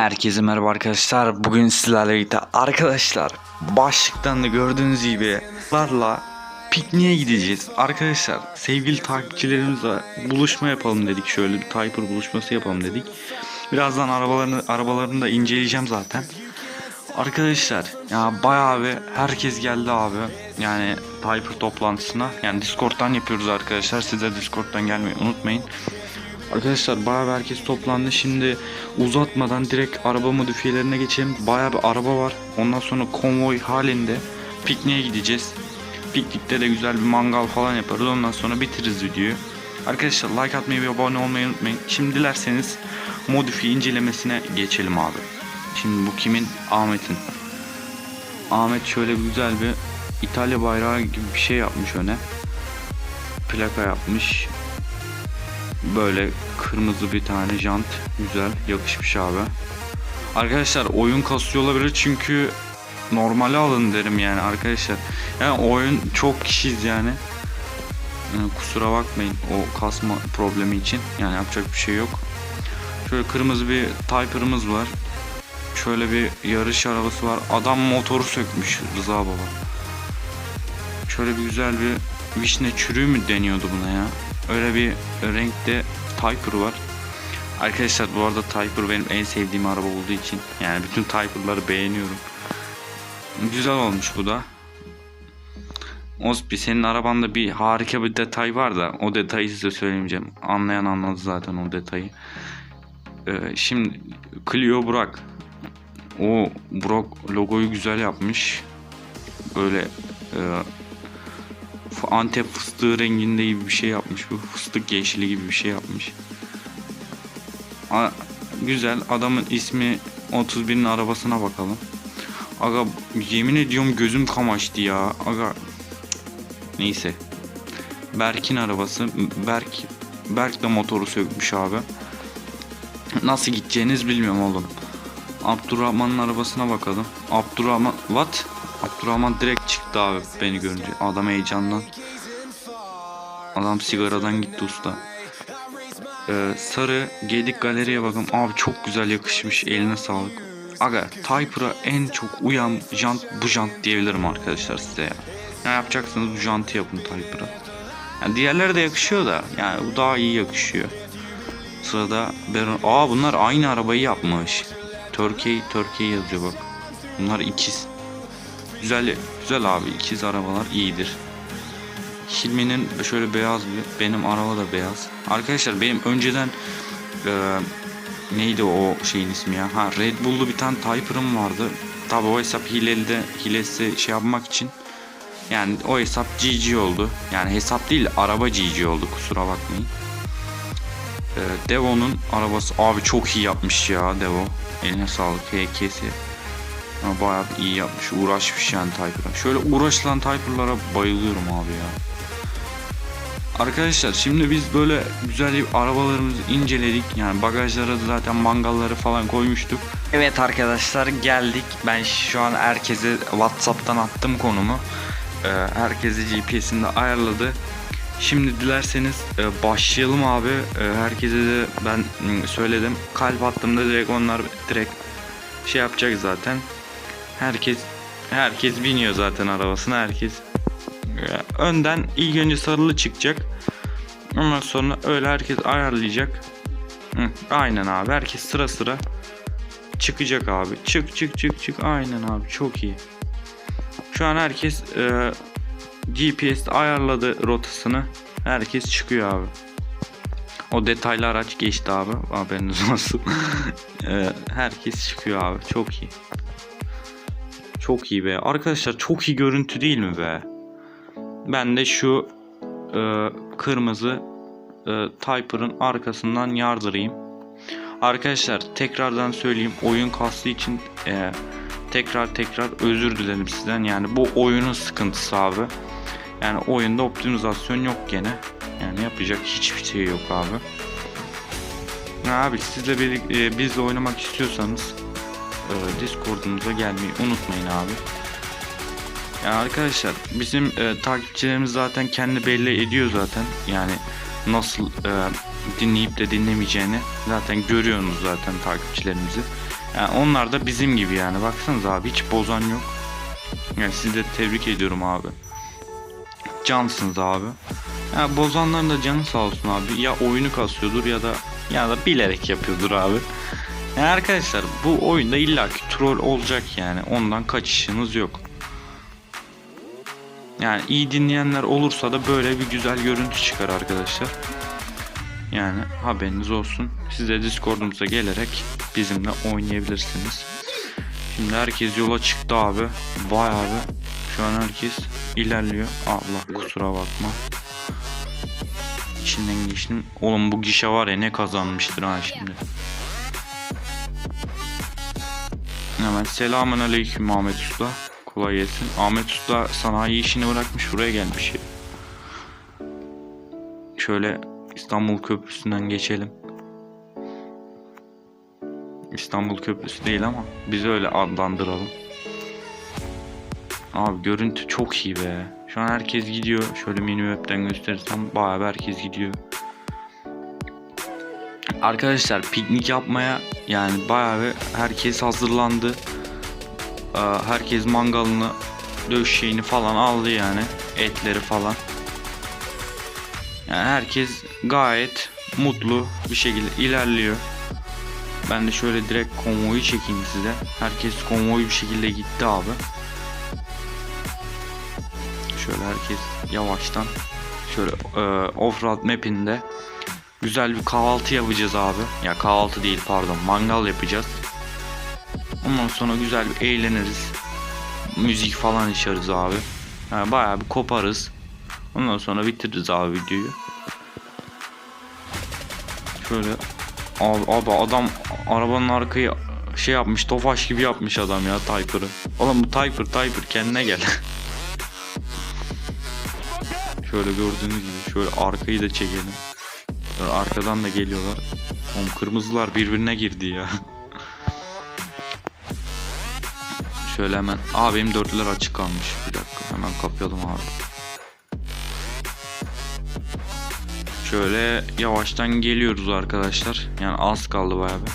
Herkese merhaba arkadaşlar. Bugün sizlerle birlikte arkadaşlar başlıktan da gördüğünüz gibi larla pikniğe gideceğiz. Arkadaşlar sevgili takipçilerimizle buluşma yapalım dedik. Şöyle bir Typer buluşması yapalım dedik. Birazdan arabalarını arabalarını da inceleyeceğim zaten. Arkadaşlar ya bayağı bir herkes geldi abi. Yani Typer toplantısına. Yani Discord'dan yapıyoruz arkadaşlar. Siz de Discord'dan gelmeyi unutmayın. Arkadaşlar bayağı bir herkes toplandı. Şimdi uzatmadan direkt araba modifiyelerine geçelim. Bayağı bir araba var. Ondan sonra konvoy halinde pikniğe gideceğiz. Piknikte de güzel bir mangal falan yaparız. Ondan sonra bitiririz videoyu. Arkadaşlar like atmayı ve abone olmayı unutmayın. Şimdi dilerseniz modifiye incelemesine geçelim abi. Şimdi bu kimin? Ahmet'in. Ahmet şöyle güzel bir İtalya bayrağı gibi bir şey yapmış öne. Plaka yapmış. Böyle kırmızı bir tane jant. Güzel yakışmış abi. Arkadaşlar oyun kasıyor olabilir çünkü normale alın derim yani arkadaşlar. Yani oyun çok kişiyiz yani. Yani kusura bakmayın o kasma problemi için. Yani yapacak bir şey yok. Şöyle kırmızı bir Typer'ımız var. Şöyle bir yarış arabası var. Adam motoru sökmüş Rıza Baba. Şöyle bir güzel bir vişne çürüğü mü deniyordu buna ya? Öyle bir renkte Typer var. Arkadaşlar bu arada Typer benim en sevdiğim araba olduğu için yani bütün Typer'ları beğeniyorum. Güzel olmuş bu da. Ospi senin arabanda bir harika bir detay var da o detayı size söylemeyeceğim. Anlayan anladı zaten o detayı. Ee, şimdi Clio Burak. O Burak logoyu güzel yapmış. Böyle e, Antep fıstığı renginde gibi bir şey yapmış bu. Fıstık yeşili gibi bir şey yapmış. A- güzel. Adamın ismi 31'in arabasına bakalım. Aga yemin ediyorum gözüm kamaştı ya. Aga neyse. Berk'in arabası. Berk Berk de motoru sökmüş abi. Nasıl gideceğiniz bilmiyorum oğlum. Abdurrahman'ın arabasına bakalım. Abdurrahman what? Abdurrahman direkt çıktı abi beni görünce. Adam heyecandan. Adam sigaradan gitti usta. Ee, sarı Gedik galeriye bakın. Abi çok güzel yakışmış. Eline sağlık. Aga Typer'a en çok uyan jant bu jant diyebilirim arkadaşlar size ya. Ne yapacaksınız bu jantı yapın Typer'a. Yani diğerleri de yakışıyor da yani bu daha iyi yakışıyor. Sırada Baron... Aa bunlar aynı arabayı yapmış. Turkey, Turkey yazıyor bak. Bunlar ikiz. Güzel, güzel abi ikiz arabalar iyidir. Hilmi'nin şöyle beyaz bir, benim araba da beyaz. Arkadaşlar benim önceden e, neydi o şeyin ismi ya? Ha Red Bull'lu bir tane Typer'ım vardı. Tabi o hesap hileli de hilesi şey yapmak için yani o hesap GG oldu. Yani hesap değil araba GG oldu kusura bakmayın. Ee, Devo'nun arabası abi çok iyi yapmış ya Devo. Eline sağlık HK'si. Ama bayağı bir iyi yapmış. Uğraşmış yani Typer'a. Şöyle uğraşılan Typer'lara bayılıyorum abi ya. Arkadaşlar şimdi biz böyle güzel bir arabalarımızı inceledik. Yani bagajlara da zaten mangalları falan koymuştuk. Evet arkadaşlar geldik. Ben şu an herkese Whatsapp'tan attım konumu. Ee, herkesi GPS'inde ayarladı. Şimdi dilerseniz e, başlayalım abi. E, herkese de ben söyledim. Kalp attığımda direkt onlar direkt şey yapacak zaten. Herkes herkes biniyor zaten arabasına. Herkes e, önden ilk önce sarılı çıkacak. Ondan sonra öyle herkes ayarlayacak. Aynen abi. Herkes sıra sıra çıkacak abi. Çık çık çık çık. Aynen abi. Çok iyi. Şu an herkes e, GPS ayarladı rotasını. Herkes çıkıyor abi. O detaylı araç geçti abi. Haberiniz olsun. Ee, herkes çıkıyor abi. Çok iyi. Çok iyi be. Arkadaşlar çok iyi görüntü değil mi be? Ben de şu e, kırmızı e, Typer'ın arkasından yardırayım. Arkadaşlar tekrardan söyleyeyim. Oyun kastı için e, tekrar tekrar özür dilerim sizden. Yani bu oyunun sıkıntısı abi. Yani oyunda optimizasyon yok gene. Yani yapacak hiçbir şey yok abi. Abi sizle birlikte e, bizle oynamak istiyorsanız e, Discord'umuza gelmeyi unutmayın abi. Yani arkadaşlar bizim e, takipçilerimiz zaten kendi belli ediyor zaten. Yani nasıl e, dinleyip de dinlemeyeceğini zaten görüyorsunuz zaten takipçilerimizi. Yani onlar da bizim gibi yani. Baksanıza abi hiç bozan yok. Yani sizi de tebrik ediyorum abi. Cansınız abi. Ya bozanların da canı sağ olsun abi. Ya oyunu kasıyordur ya da ya da bilerek yapıyordur abi. Yani arkadaşlar bu oyunda illaki troll olacak yani. Ondan kaçışınız yok. Yani iyi dinleyenler olursa da böyle bir güzel görüntü çıkar arkadaşlar. Yani haberiniz olsun. Siz de Discord'umuza gelerek bizimle oynayabilirsiniz. Şimdi herkes yola çıktı abi. Vay abi. Şu an herkes ilerliyor. Allah kusura bakma. İçinden geçtim. Oğlum bu gişe var ya ne kazanmıştır ha şimdi. Hemen selamun aleyküm Ahmet Usta. Kolay gelsin. Ahmet Usta sanayi işini bırakmış buraya gelmiş. Şöyle İstanbul Köprüsü'nden geçelim. İstanbul Köprüsü değil ama biz öyle adlandıralım. Abi görüntü çok iyi be. Şu an herkes gidiyor. Şöyle mini web'den gösterirsem bayağı herkes gidiyor. Arkadaşlar piknik yapmaya yani bayağı bir herkes hazırlandı. Herkes mangalını, döşeğini falan aldı yani. Etleri falan. Yani herkes gayet mutlu bir şekilde ilerliyor. Ben de şöyle direkt konvoyu çekeyim size. Herkes konvoyu bir şekilde gitti abi. Şöyle herkes yavaştan şöyle e, offroad map'inde güzel bir kahvaltı yapacağız abi. Ya kahvaltı değil pardon mangal yapacağız. Ondan sonra güzel bir eğleniriz. Müzik falan içeriz abi. Yani bayağı bir koparız. Ondan sonra bitiririz abi videoyu. Şöyle abi, abi adam arabanın arkayı şey yapmış tofaş gibi yapmış adam ya Typer'ı. Oğlum bu Typer Typer kendine gel. şöyle gördüğünüz gibi şöyle arkayı da çekelim. Böyle arkadan da geliyorlar. Oğlum kırmızılar birbirine girdi ya. Şöyle hemen. Aa benim dörtlüler açık kalmış. Bir dakika hemen kapayalım abi. Şöyle yavaştan geliyoruz arkadaşlar. Yani az kaldı bayağı bir.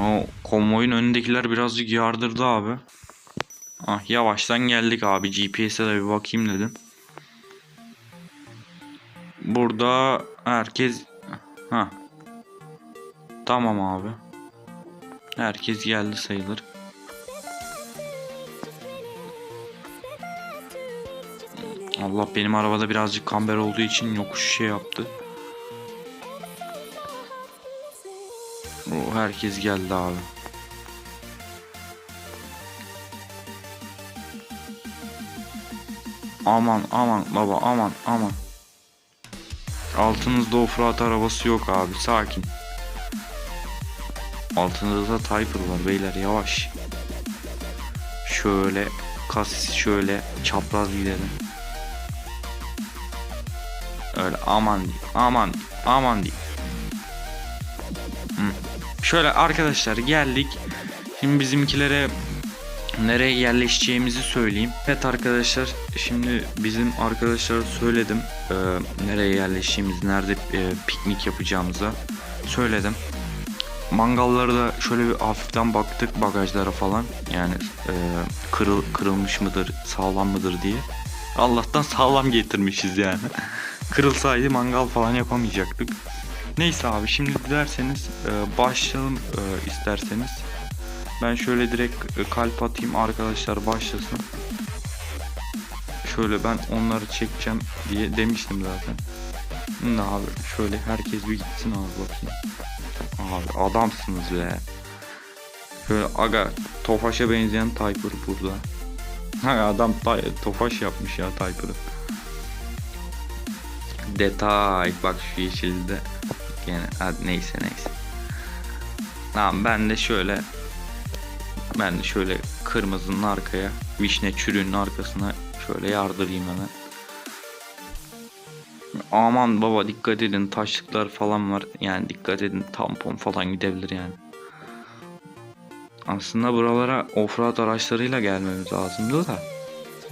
O konvoyun önündekiler birazcık yardırdı abi. Ah yavaştan geldik abi. GPS'e de bir bakayım dedim. Burada herkes ha. Tamam abi. Herkes geldi sayılır. Allah benim arabada birazcık kamber olduğu için yokuş şey yaptı. O herkes geldi abi. Aman aman baba aman aman. Altınızda offroad arabası yok abi sakin. Altınızda Typer var beyler yavaş. Şöyle kasis şöyle çapraz gidelim. Öyle aman aman aman diyeyim. Şöyle arkadaşlar geldik. Şimdi bizimkilere nereye yerleşeceğimizi söyleyeyim. Evet arkadaşlar şimdi bizim arkadaşlara söyledim e, nereye yerleşeceğimizi, nerede e, piknik yapacağımıza söyledim. Mangalları da şöyle bir hafiften baktık bagajlara falan. Yani e, kırıl, kırılmış mıdır, sağlam mıdır diye. Allah'tan sağlam getirmişiz yani. Kırılsaydı mangal falan yapamayacaktık. Neyse abi şimdi dilerseniz e, başlayalım e, isterseniz. Ben şöyle direkt e, kalp atayım arkadaşlar başlasın. Şöyle ben onları çekeceğim diye demiştim zaten. Ne abi şöyle herkes bir gitsin abi bakayım. Abi adamsınız be. Şöyle aga Tofaş'a benzeyen Typer burada. Ha adam Tofaş yapmış ya Typer'ı. Detay bak şu yeşilde. Yani neyse neyse. Tamam ben de şöyle ben şöyle kırmızının arkaya vişne çürüğünün arkasına şöyle yardırayım hemen. Aman baba dikkat edin taşlıklar falan var. Yani dikkat edin tampon falan gidebilir yani. Aslında buralara offroad araçlarıyla gelmemiz lazımdı da.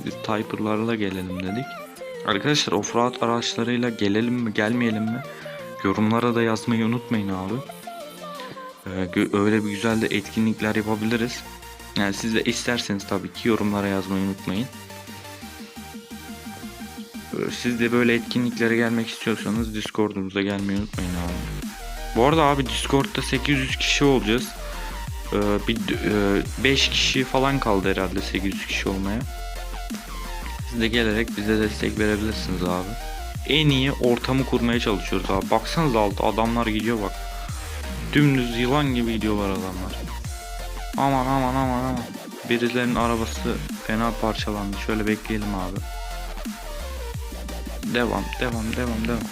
Biz Typer'larla gelelim dedik. Arkadaşlar offroad araçlarıyla gelelim mi gelmeyelim mi? Yorumlara da yazmayı unutmayın abi. Ee, öyle bir güzel de etkinlikler yapabiliriz. Yani siz de isterseniz tabii ki yorumlara yazmayı unutmayın. Ee, Siz de böyle etkinliklere gelmek istiyorsanız Discord'umuza gelmeyi unutmayın abi. Bu arada abi Discord'da 800 kişi olacağız. Ee, bir 5 kişi falan kaldı herhalde 800 kişi olmaya. Siz de gelerek bize destek verebilirsiniz abi. En iyi ortamı kurmaya çalışıyoruz abi. Baksanıza altı adamlar gidiyor bak. Dümdüz yılan gibi gidiyorlar adamlar. Aman aman aman aman. Birilerinin arabası fena parçalandı. Şöyle bekleyelim abi. Devam devam devam devam.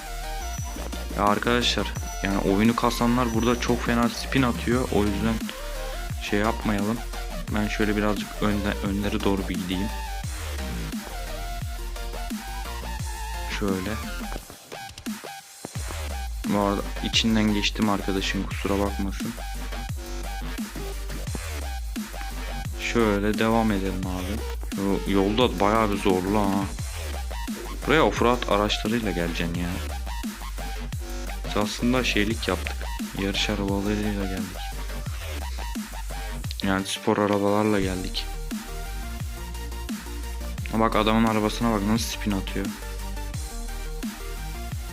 Ya arkadaşlar yani oyunu kasanlar burada çok fena spin atıyor. O yüzden şey yapmayalım. Ben şöyle birazcık önde, önlere doğru bir gideyim. Şöyle. Bu arada içinden geçtim arkadaşın kusura bakmasın. Şöyle devam edelim abi. Yo- Yolda bayağı bir zorlu ha. Buraya offroad araçlarıyla geleceksin ya. Biz aslında şeylik yaptık. Yarış arabalarıyla geldik. Yani spor arabalarla geldik. Bak adamın arabasına bak nasıl spin atıyor.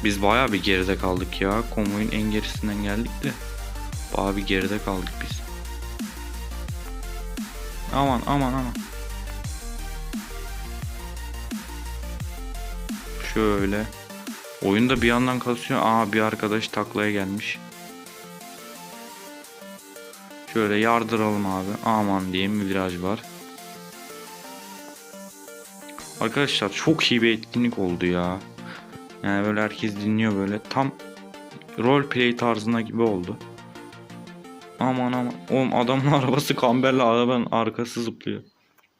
Biz bayağı bir geride kaldık ya. Konvoyun en gerisinden geldik de. Bayağı bir geride kaldık biz. Aman aman aman. Şöyle. Oyunda bir yandan kasıyor. Aa bir arkadaş taklaya gelmiş. Şöyle yardıralım abi. Aman diyeyim viraj var. Arkadaşlar çok iyi bir etkinlik oldu ya. Yani böyle herkes dinliyor böyle. Tam roleplay tarzına gibi oldu. Aman aman. Oğlum adamın arabası kamberle arabanın arkası zıplıyor.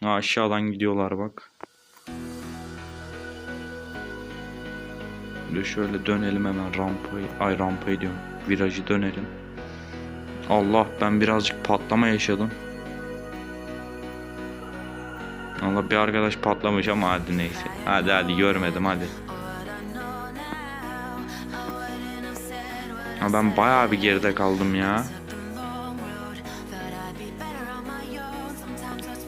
Aşağıdan gidiyorlar bak. De şöyle dönelim hemen rampayı. Ay rampayı diyorum. Virajı dönelim. Allah ben birazcık patlama yaşadım. Allah bir arkadaş patlamış ama hadi neyse. Hadi hadi görmedim hadi. Ha ben bayağı bir geride kaldım ya.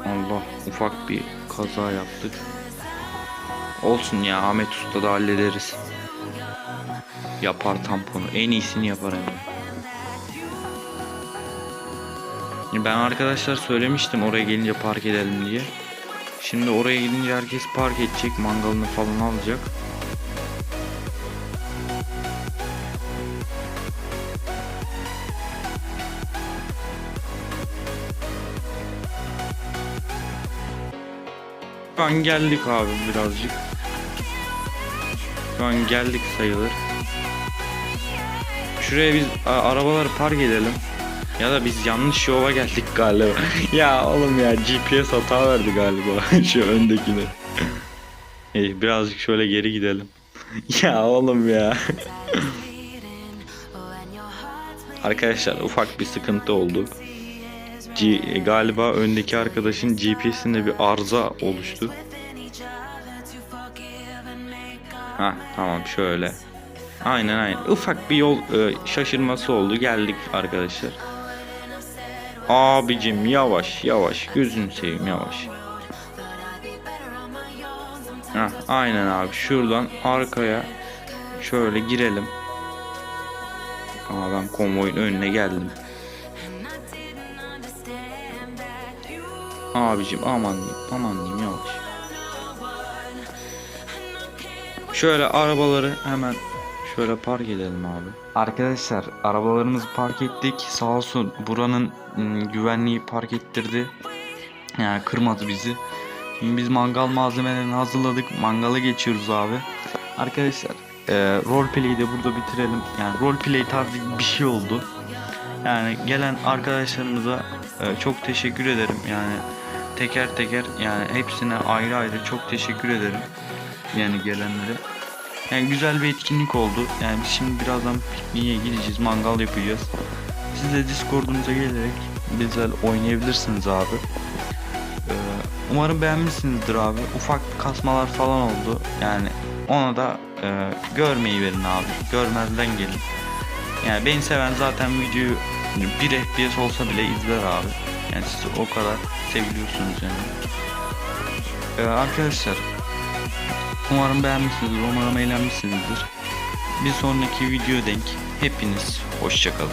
Allah ufak bir kaza yaptık. Olsun ya Ahmet Usta da hallederiz. Yapar tamponu. En iyisini yapar hemen. Ben arkadaşlar söylemiştim oraya gelince park edelim diye. Şimdi oraya gidince herkes park edecek, mangalını falan alacak. Şu an geldik abi birazcık. Şu an geldik sayılır. Şuraya biz arabaları park edelim. Ya da biz yanlış yola geldik galiba. ya oğlum ya GPS hata verdi galiba şu öndekine. İyi birazcık şöyle geri gidelim. ya oğlum ya. Arkadaşlar ufak bir sıkıntı oldu. G galiba öndeki arkadaşın GPS'inde bir arıza oluştu. Ha tamam şöyle. Aynen aynen. Ufak bir yol e, şaşırması oldu. Geldik arkadaşlar. Abicim yavaş yavaş gözün seveyim yavaş. Ha aynen abi şuradan arkaya şöyle girelim. Aa ben konvoyun önüne geldim. Abicim aman diyeyim aman diyeyim yavaş. Şöyle arabaları hemen şöyle park edelim abi. Arkadaşlar arabalarımızı park ettik. Sağ olsun buranın ım, güvenliği park ettirdi. Yani kırmadı bizi. Şimdi biz mangal malzemelerini hazırladık. Mangala geçiyoruz abi. Arkadaşlar e, roleplay'i de burada bitirelim. Yani roleplay tarzı bir şey oldu. Yani gelen arkadaşlarımıza e, çok teşekkür ederim. Yani teker teker yani hepsine ayrı ayrı çok teşekkür ederim. Yani gelenlere. Yani güzel bir etkinlik oldu. Yani biz şimdi birazdan pikniğe gideceğiz, mangal yapacağız. Siz de Discord'umuza gelerek güzel oynayabilirsiniz abi. Ee, umarım beğenmişsinizdir abi. Ufak kasmalar falan oldu. Yani Ona da e, görmeyi verin abi. Görmezden gelin. Yani beni seven zaten videoyu bir FPS olsa bile izler abi. Yani siz o kadar seviliyorsunuz yani. Ee, arkadaşlar umarım beğenmişsinizdir, umarım eğlenmişsinizdir. Bir sonraki video denk hepiniz hoşçakalın.